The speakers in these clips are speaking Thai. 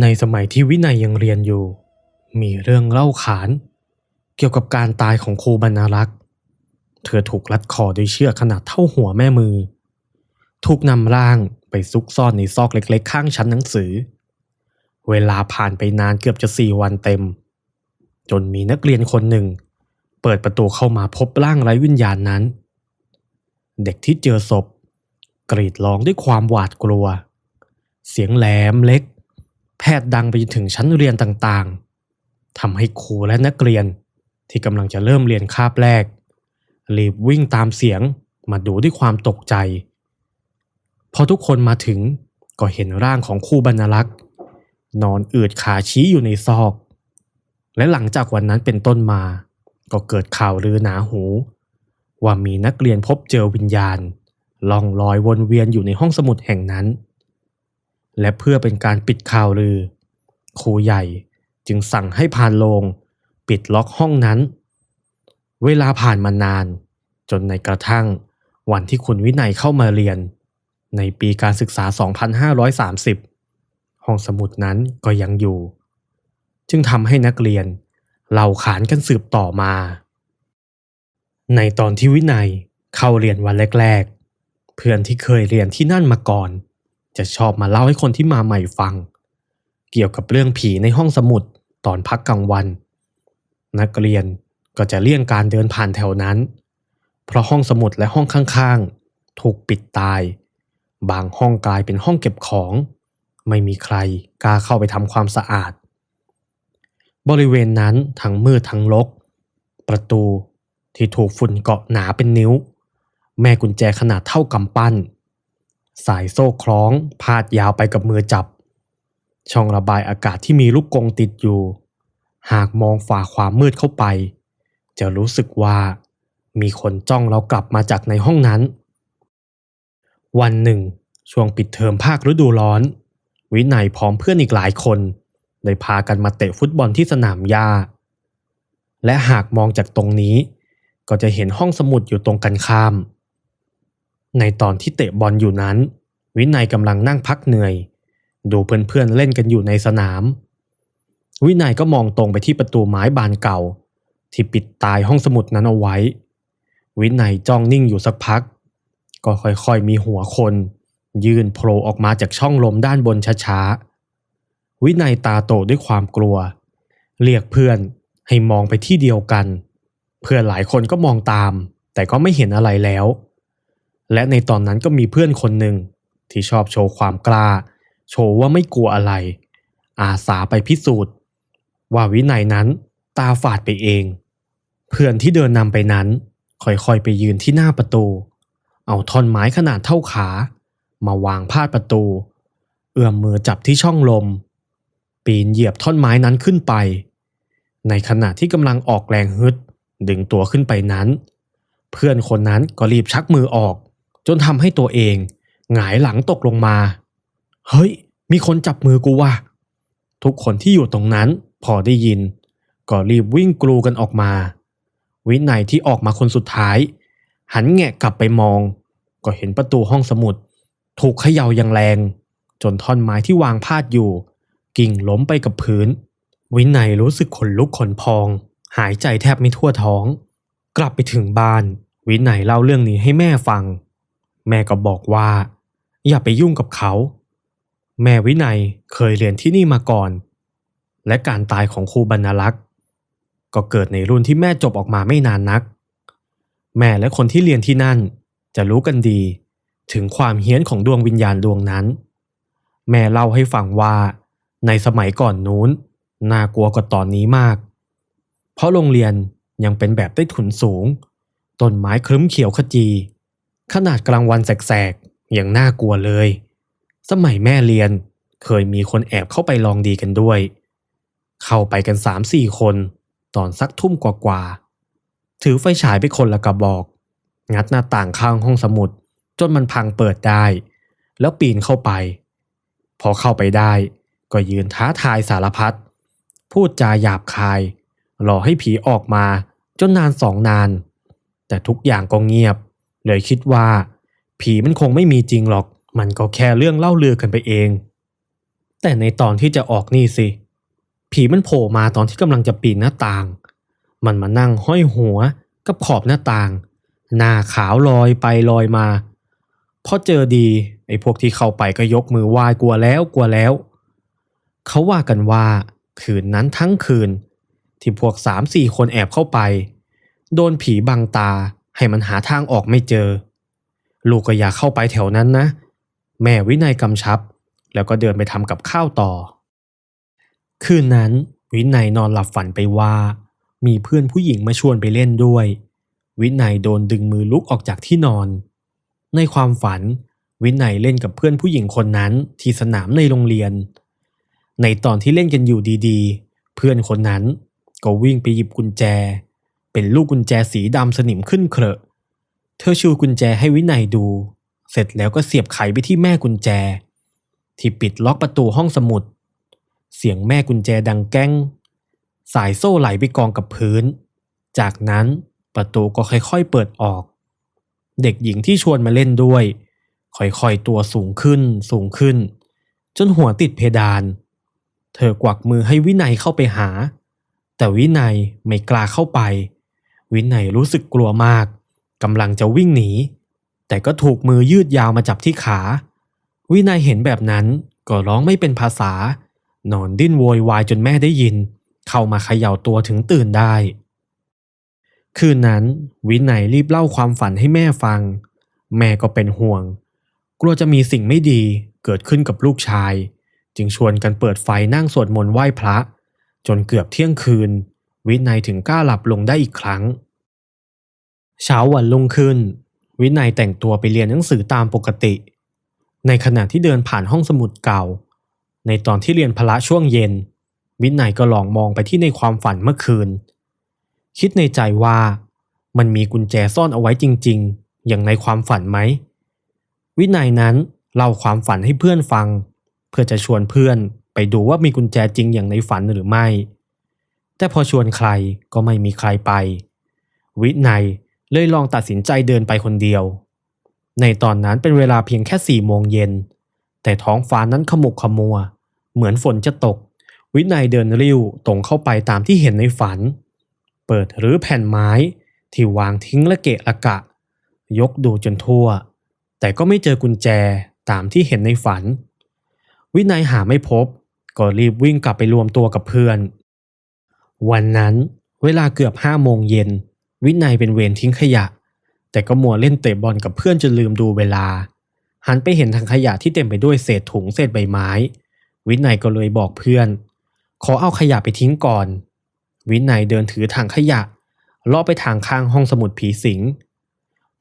ในสมัยที่วินัยยังเรียนอยู่ มีเรื่องเล่าขาน เกี่ยวกับการตายของครูบรรณรักษ์ เธอถูกรัดคอด้วยเชือกขนาดเท่าหัวแม่มือ ถูกนำร่างไปซุกซ่อนในซอกเล็กๆ ข้างชั้นหนังสือ เวลาผ่านไปนานเกือบจะสี่วันเต็ม จนมีนักเรียนคนหนึ่ง เปิดประตูเข้ามาพบร่างไร้วิญญาณนั้น เด็กที่เจอศพ กรีดร้องด้วยความหวาดกลัว เสียงแหลมเล็ก แพทย์ดังไปจนถึงชั้นเรียนต่างๆทำให้ครูและนักเรียนที่กำลังจะเริ่มเรียนคาบแรก รีบวิ่งตามเสียงมาดูด้วยความตกใจ พอทุกคนมาถึงก็เห็นร่างของครูบรรณลักษ์ นอนอืดขาชี้อยู่ในซอก และหลังจากวันนั้นเป็นต้นมา ก็เกิดข่าวลือหนาหู ว่ามีนักเรียนพบเจอวิญญาณล่องลอยวนเวียนอยู่ในห้องสมุดแห่งนั้น และเพื่อเป็นการปิดข่าวลือ ครูใหญ่จึงสั่งให้พานโลง ปิดล็อกห้องนั้น เวลาผ่านมานาน จนในกระทั่งวันที่คุณวินัยเข้ามาเรียน ในปีการศึกษา 2530 ห้องสมุดนั้นก็ยังอยู่ จึงทำให้นักเรียนเล่าขานกันสืบต่อมา ในตอนที่วินัยเข้าเรียนวันแรก ๆ เพื่อนที่เคยเรียนที่นั่นมาก่อน จะชอบมาเล่าให้คนที่มาใหม่ฟัง เกี่ยวกับเรื่องผีในห้องสมุดตอนพักกลางวัน นักเรียนก็จะเลี่ยงการเดินผ่านแถวนั้น เพราะห้องสมุดและห้องข้างๆ ถูกปิดตาย บางห้องกลายเป็นห้องเก็บของ ไม่มีใครกล้าเข้าไปทำความสะอาด บริเวณนั้นทั้งมืดทั้งรก ประตูที่ถูกฝุ่นเกาะหนาเป็นนิ้ว แม่กุญแจขนาดเท่ากำปั้น สายโซ่คล้องพาดยาวไปกับมือจับ ช่องระบายอากาศที่มีลูกกงติดอยู่ หากมองฝ่าความมืดเข้าไป จะรู้สึกว่ามีคนจ้องเรากลับมาจากในห้องนั้น วันหนึ่ง ช่วงปิดเทอมภาคฤดูร้อน วินัยพร้อมเพื่อนอีกหลายคนได้พากันมาเตะฟุตบอลที่สนามหญ้า และหากมองจากตรงนี้ ก็จะเห็นห้องสมุดอยู่ตรงกันข้าม ในตอนที่เตะบอลอยู่นั้น วินัยกำลังนั่งพักเหนื่อย ดูเพื่อนๆเล่นกันอยู่ในสนาม วินัยก็มองตรงไปที่ประตูไม้บานเก่า ที่ปิดตายห้องสมุดนั้นเอาไว้ วินัยจ้องนิ่งอยู่สักพัก ก็ค่อยๆมีหัวคน ยื่นโผล่ออกมาจากช่องลมด้านบนช้าๆ วินัยตาโตด้วยความกลัว เรียกเพื่อนให้มองไปที่เดียวกัน เพื่อนหลายคนก็มองตาม แต่ก็ไม่เห็นอะไรแล้ว และในตอนนั้นก็มีเพื่อนคนหนึ่งที่ชอบโชว์ความกล้า โชว์ว่าไม่กลัวอะไร อาสาไปพิสูจน์ ว่าวินัยนั้นตาฝาดไปเอง เพื่อนที่เดินนำไปนั้นค่อยๆไปยืนที่หน้าประตู เอาท่อนไม้ขนาดเท่าขา มาวางพาดประตู เอื้อมมือจับที่ช่องลม ปีนเหยียบท่อนไม้นั้นขึ้นไป ในขณะที่กำลังออกแรงฮึดดึงตัวขึ้นไปนั้น เพื่อนคนนั้นก็รีบชักมือออก จนทำให้ตัวเองหงายหลังตกลงมา เฮ้ย มีคนจับมือกูว่ะ ทุกคนที่อยู่ตรงนั้นพอได้ยิน ก็รีบวิ่งกลูกันออกมา วินัยที่ออกมาคนสุดท้าย หันแงะกลับไปมอง ก็เห็นประตูห้องสมุด ถูกเขย่าอย่างแรง จนท่อนไม้ที่วางพาดอยู่ กิ่งล้มไปกับพื้น วินัยรู้สึกขนลุกขนพอง หายใจแทบไม่ทั่วท้อง กลับไปถึงบ้าน วินัยเล่าเรื่องนี้ให้แม่ฟัง แม่ก็บอกว่า อย่าไปยุ่งกับเขา แม่วินัยเคยเรียนที่นี่มาก่อน และการตายของครูบรรลักษ์ก็เกิดในรุ่นที่แม่จบออกมาไม่นานนัก แม่และคนที่เรียนที่นั่นจะรู้กันดี ถึงความเฮี้ยนของดวงวิญญาณดวงนั้น แม่เล่าให้ฟังว่า ในสมัยก่อนนู้นน่ากลัวกว่าตอนนี้มาก เพราะโรงเรียนยังเป็นแบบใต้ถุนสูง ต้นไม้ครึ้มเขียวขจี ขนาดกลางวันแสกๆยังน่ากลัวเลย สมัยแม่เรียนเคยมีคนแอบเข้าไปลองดีกันด้วย เข้าไปกันสามสี่คน ตอนสักทุ่มกว่าๆถือไฟฉายไปคนละกระบอก งัดหน้าต่างข้างห้องสมุด จนมันพังเปิดได้ แล้วปีนเข้าไป พอเข้าไปได้ ก็ยืนท้าทายสารพัดพูดจาหยาบคายรอให้ผีออกมาจนนานสองนาน แต่ทุกอย่างก็เงียบ เลยคิดว่า ผีมันคงไม่มีจริงหรอก มันก็แค่เรื่องเล่าลือกันไปเอง แต่ในตอนที่จะออกนี่สิ ผีมันโผล่มาตอนที่กำลังจะปีนหน้าต่าง มันมานั่งห้อยหัวกับขอบหน้าต่าง หน้าขาวลอยไปลอยมาพอเจอดีไอ้พวกที่เข้าไปก็ยกมือไหว้กลัวแล้วกลัวแล้ว เขาว่ากันว่า คืนนั้นทั้งคืน ที่พวกสามสี่คนแอบเข้าไป โดนผีบังตา ให้มันหาทางออกไม่เจอ ลูกก็อย่าเข้าไปแถวนั้นนะ แม่วินัยกำชับ แล้วก็เดินไปทำกับข้าวต่อ คืนนั้นวินัยนอนหลับฝันไปว่า มีเพื่อนผู้หญิงมาชวนไปเล่นด้วย วินัยโดนดึงมือลุกออกจากที่นอน ในความฝัน วินัยเล่นกับเพื่อนผู้หญิงคนนั้นที่สนามในโรงเรียน ในตอนที่เล่นกันอยู่ดีๆ เพื่อนคนนั้นก็วิ่งไปหยิบกุญแจ เป็นลูกกุญแจสีดำสนิมขึ้นเครอะเธอชูกุญแจให้วินัยดู เสร็จแล้วก็เสียบไขไปที่แม่กุญแจ ที่ปิดล็อกประตูห้องสมุด เสียงแม่กุญแจดังแก้ง สายโซ่ไหลไปกองกับพื้น จากนั้นประตูก็ค่อยๆเปิดออก เด็กหญิงที่ชวนมาเล่นด้วย ค่อยๆตัวสูงขึ้นสูงขึ้น จนหัวติดเพดาน เธอกวักมือให้วินัยเข้าไปหา แต่วินัยไม่กล้าเข้าไป วินัยรู้สึกกลัวมากกำลังจะวิ่งหนี แต่ก็ถูกมือยืดยาวมาจับที่ขา วินัยเห็นแบบนั้นก็ร้องไม่เป็นภาษา นอนดิ้นโวยวายจนแม่ได้ยิน เข้ามาเขย่าตัวถึงตื่นได้ คืนนั้น วินัยรีบเล่าความฝันให้แม่ฟัง แม่ก็เป็นห่วง กลัวจะมีสิ่งไม่ดีเกิดขึ้นกับลูกชาย จึงชวนกันเปิดไฟนั่งสวดมนต์ไหว้พระ จนเกือบเที่ยงคืน วินัยถึงกล้าหลับลงได้อีกครั้ง เช้าวันรุ่งขึ้น วินัยแต่งตัวไปเรียนหนังสือตามปกติ ในขณะที่เดินผ่านห้องสมุดเก่า ในตอนที่เรียนพละช่วงเย็น วินัยก็ลองมองไปที่ในความฝันเมื่อคืน คิดในใจว่า มันมีกุญแจซ่อนเอาไว้จริง ๆ อย่างในความฝันไหม วินัยนั้นเล่าความฝันให้เพื่อนฟัง เพื่อจะชวนเพื่อนไปดูว่ามีกุญแจจริงอย่างในฝันหรือไม่ แต่พอชวนใครก็ไม่มีใครไป วินัยเลยลองตัดสินใจเดินไปคนเดียว ในตอนนั้นเป็นเวลาเพียงแค่สี่โมงเย็น แต่ท้องฟ้านั้นขมุกขมัว เหมือนฝนจะตก วินัยเดินริ้วตรงเข้าไปตามที่เห็นในฝัน เปิดหรือแผ่นไม้ที่วางทิ้งและเกะละกะ ยกดูจนทั่ว แต่ก็ไม่เจอกุญแจตามที่เห็นในฝัน วินัยหาไม่พบ ก็รีบวิ่งกลับไปรวมตัวกับเพื่อน วันนั้นเวลาเกือบห้าโมงเย็น วินัยเป็นเวรทิ้งขยะ แต่ก็มัวเล่นเตะบอลกับเพื่อนจนลืมดูเวลา หันไปเห็นถังขยะที่เต็มไปด้วยเศษถุงเศษใบไม้ วินัยก็เลยบอกเพื่อน ขอเอาขยะไปทิ้งก่อน วินัยเดินถือถังขยะเลาะไปทางข้างห้องสมุดผีสิง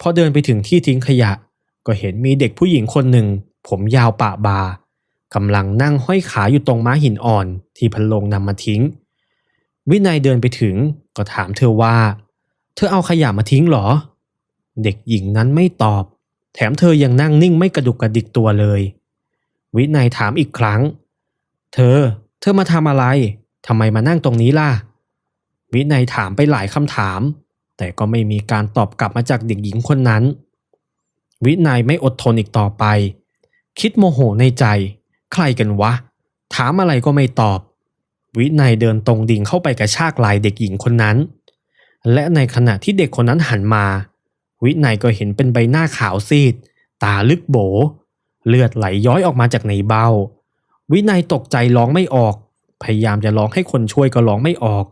พอเดินไปถึงที่ทิ้งขยะ ก็เห็นมีเด็กผู้หญิงคนหนึ่ง ผมยาวปะบากำลังนั่งห้อยขาอยู่ตรงม้าหินอ่อนที่พันลงนำมาทิ้ง วินัยเดินไปถึงก็ถามเธอว่า เธอเอาขยะมาทิ้งเหรอ เด็กหญิงนั้นไม่ตอบ แถมเธอยังนั่งนิ่งไม่กระดุกกระดิกตัวเลย วินัยถามอีกครั้ง เธอ เธอมาทำอะไรทำไมมานั่งตรงนี้ล่ะ วินัยถามไปหลายคำถาม แต่ก็ไม่มีการตอบกลับมาจากเด็กหญิงคนนั้น วินัยไม่อดทนอีกต่อไป คิดโมโหในใจ ใครกันวะ ถามอะไรก็ไม่ตอบ วินัยเดินตรงดิ่งเข้าไปกระชากไหลเด็กหญิงคนนั้น และในขณะที่เด็กคนนั้นหันมา วินัยก็เห็นเป็นใบหน้าขาวซีด ตาลึกโบ เลือดไหลย้อยออกมาจากในเบ้า วินัยตกใจร้องไม่ออก พยายามจะร้องให้คนช่วยก็ร้องไม่ออก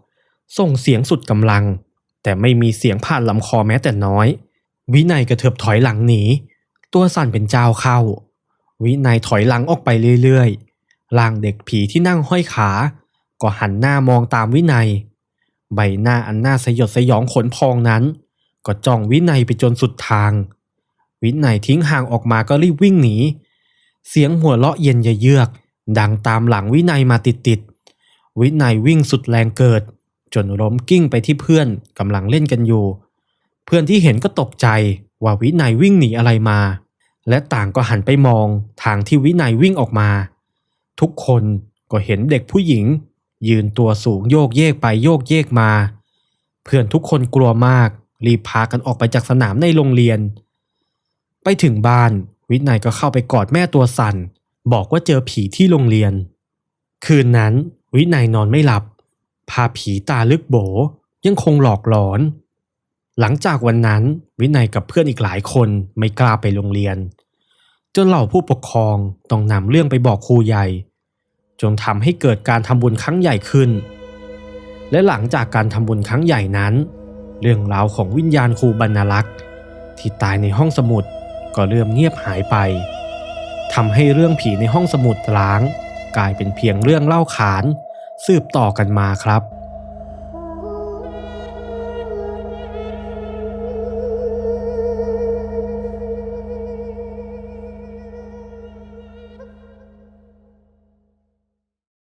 ส่งเสียงสุดกำลัง แต่ไม่มีเสียงผ่านลำคอแม้แต่น้อย วินัยกระเถิบถอยหลังหนี ตัวสั่นเป็นเจ้าเข้า วินัยถอยหลังออกไปเรื่อยๆร่างเด็กผีที่นั่งห้อยขา ก็หันหน้ามองตามวินัย ใบหน้าอันน่าสยดสยองขนพองนั้น ก็จ้องวินัยไปจนสุดทาง วินัยทิ้งห่างออกมาก็รีบวิ่งหนี เสียงหัวเราะเย็นเยือก ดังตามหลังวินัยมาติดๆวินัยวิ่งสุดแรงเกิด จนล้มกิ้งไปที่เพื่อนกำลังเล่นกันอยู่ เพื่อนที่เห็นก็ตกใจว่าวินัยวิ่งหนีอะไรมา และต่างก็หันไปมองทางที่วินัยวิ่งออกมา ทุกคนก็เห็นเด็กผู้หญิง ยืนตัวสูงโยกเยกไปโยกเยกมา เพื่อนทุกคนกลัวมาก รีบพากันออกไปจากสนามในโรงเรียน ไปถึงบ้าน วินัยก็เข้าไปกอดแม่ตัวสั่น บอกว่าเจอผีที่โรงเรียน คืนนั้น วินัยนอนไม่หลับ พาผีตาลึกโบยังคงหลอกหลอน หลังจากวันนั้น วินัยกับเพื่อนอีกหลายคนไม่กล้าไปโรงเรียน จนเหล่าผู้ปกครองต้องนำเรื่องไปบอกครูใหญ่ จนทำให้เกิดการทำบุญครั้งใหญ่ขึ้น และหลังจากการทำบุญครั้งใหญ่นั้น เรื่องราวของวิญญาณครูบรรณลักษ์ที่ตายในห้องสมุดก็เริ่มเงียบหายไปทำให้เรื่องผีในห้องสมุดร้าง กลายเป็นเพียงเรื่องเล่าขาน สืบต่อกันมาครับ